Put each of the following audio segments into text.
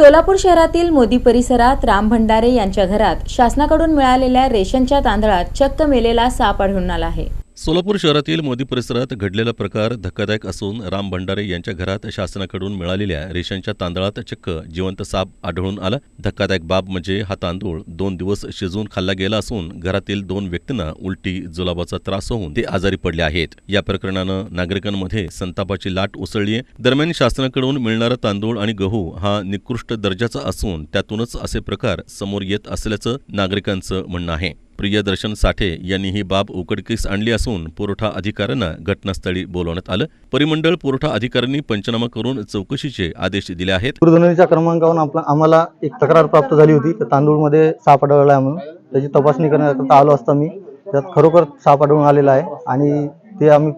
सोलापूर शहरातील मोदी परिसरात राम भंडारे यांच्या घरात शासनाकडून मिळालेल्या रेशनच्या तांदळात चक्क मेलेला साप आढळून आला आहे. सोलापूर शहरातील मोदी परिसरात घडलेला प्रकार धक्कादायक असून राम भंडारे यांच्या घरात शासनाकडून मिळालेल्या रेशनच्या तांदळात चक्क जिवंत साप आढळून आला. धक्कादायक बाब म्हणजे हा तांदूळ दोन दिवस शिजवून खाल्ला गेला असून घरातील दोन व्यक्तींना उलटी जुलाबाचा त्रास होऊन ते आजारी पडले आहेत. या प्रकरणानं नागरिकांमध्ये संतापाची लाट उसळली आहे. दरम्यान शासनाकडून मिळणारा तांदूळ आणि गहू हा निकृष्ट दर्जाचा असून त्यातूनच असे प्रकार समोर येत असल्याचं नागरिकांचं म्हणणं आहे. प्रियदर्शन साठे यांनी ही बाब उघडकीस आणली असून पुरवठा अधिकाऱ्यांना घटनास्थळी बोलवण्यात आलं. परिमंडळ पुरवठा अधिकाऱ्यांनी पंचनामा करून चौकशीचे आदेश दिले आहेत. दूरध्वनीच्या क्रमांकावरून आपला आम्हाला एक तक्रार प्राप्त झाली होती. तर तांदूळमध्ये साप आढळला आहे म्हणून. त्याची तपासणी करण्याकरता आलो असता मी. त्यात खरोखर साप आढळून आलेला आहे आणि ते आम्ही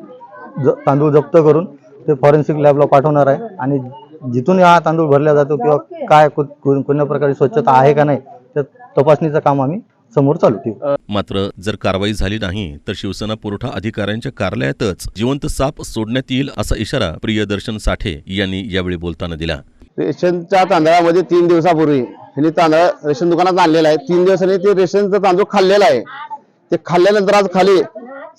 ज तांदूळ जप्त करून ते फॉरेन्सिक लॅबला पाठवणार आहे. आणि जिथून हा तांदूळ भरला जातो किंवा काय कोणत्या प्रकारे स्वच्छता आहे का नाही त्या तपासणीचं काम आम्ही समोर चालू ठेवू. मात्र जर कारवाई झाली नाही तर शिवसेना पुरवठा अधिकाऱ्यांच्या कार्यालयातच जिवंत साप सोडण्यात येईल असा इशारा प्रियदर्शन साठे यांनी यावेळी बोलताना दिला. रेशनच्या तांदळामध्ये तीन दिवसापूर्वी ह्यांनी तांदळ रेशन दुकानात आणलेला आहे. तीन दिवसांनी ते रेशनचा तांदूळ खाल्लेला आहे. ते खाल्ल्यानंतर आज खाली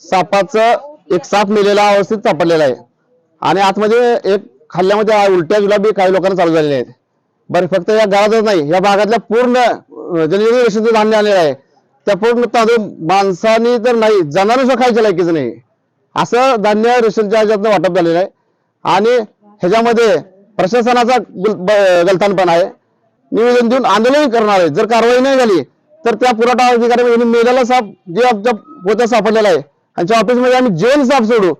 सापाचं एक साप मेलेला अवस्थेत सापडलेला आहे. आणि आतमध्ये एक खाल्ल्यामध्ये उलट्या जुलाबी काही लोकांना चालू झालेल्या आहेत. बरं फक्त या गावातच नाही या भागातल्या पूर्ण अं, धान्य आलेलं आहे त्या पूर्ण तांदूळ माणसाने तर नाही जनावर सुद्धा खायच्या लायकीच नाही. असं धान्य रेशनच्या ह्याच्यातनं वाटप झालेलं आहे. आणि ह्याच्यामध्ये प्रशासनाचा गुल- आहे. निवेदन देऊन आंदोलन करणार आहे. जर कारवाई नाही झाली तर त्या पुरवठा अधिकारी म्हणजे मेलेला साप जे आमच्या पोत्या सापडलेला आहे त्यांच्या ऑफिसमध्ये आम्ही जेल साप सोडू.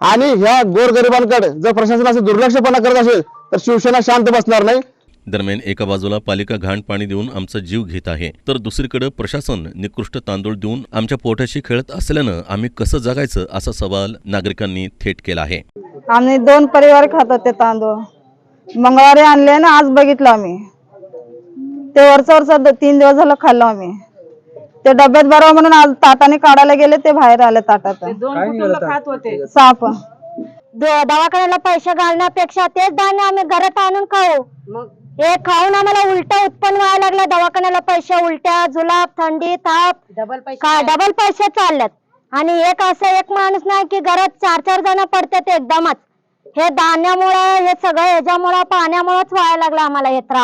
आणि ह्या गोरगरिबांकडे जर प्रशासन असं दुर्लक्षपणा करत असेल तर शिवसेना शांत बसणार नाही. दरम्यान एका बाजूला पालिका घाण पाणी देऊन आमचा जीव घेत आहे तर दुसरीकडे प्रशासन निकृष्ट तांदूळ देऊन आमच्या पोटाशी खेळत असल्यानं आम्ही कसं जगायचं असा सवाल नागरिकांनी थेट केला आहे. आम्ही दोन परिवार खातो ते तांदूळ. मंगळवारी आणले ना आज बघितलं आम्ही. ते वरच वरच तीन दिवस झालं खाल्लं आम्ही. ते डब्यात बरोबर म्हणून आज ताटाने काढायला गेले ते बाहेर आले ताटात. साप. द- दवाखान्याला पैसे घालण्यापेक्षा तेच धान्य आम्ही घरात आणून खाऊ. हे खाऊन आम्हाला उलट उत्पन्न व्हायला लागलं. दवाखान्याला पैसे उलट्या जुलाब थंडी ताप. का डबल पैसे चाललेत. आणि एक असं एक माणूस नाही की घरात चार चार जण पडतात एकदमच. हे धान्यामुळे हे सगळं ह्याच्यामुळं पाण्यामुळेच व्हायला लागलं आम्हाला हे त्रास.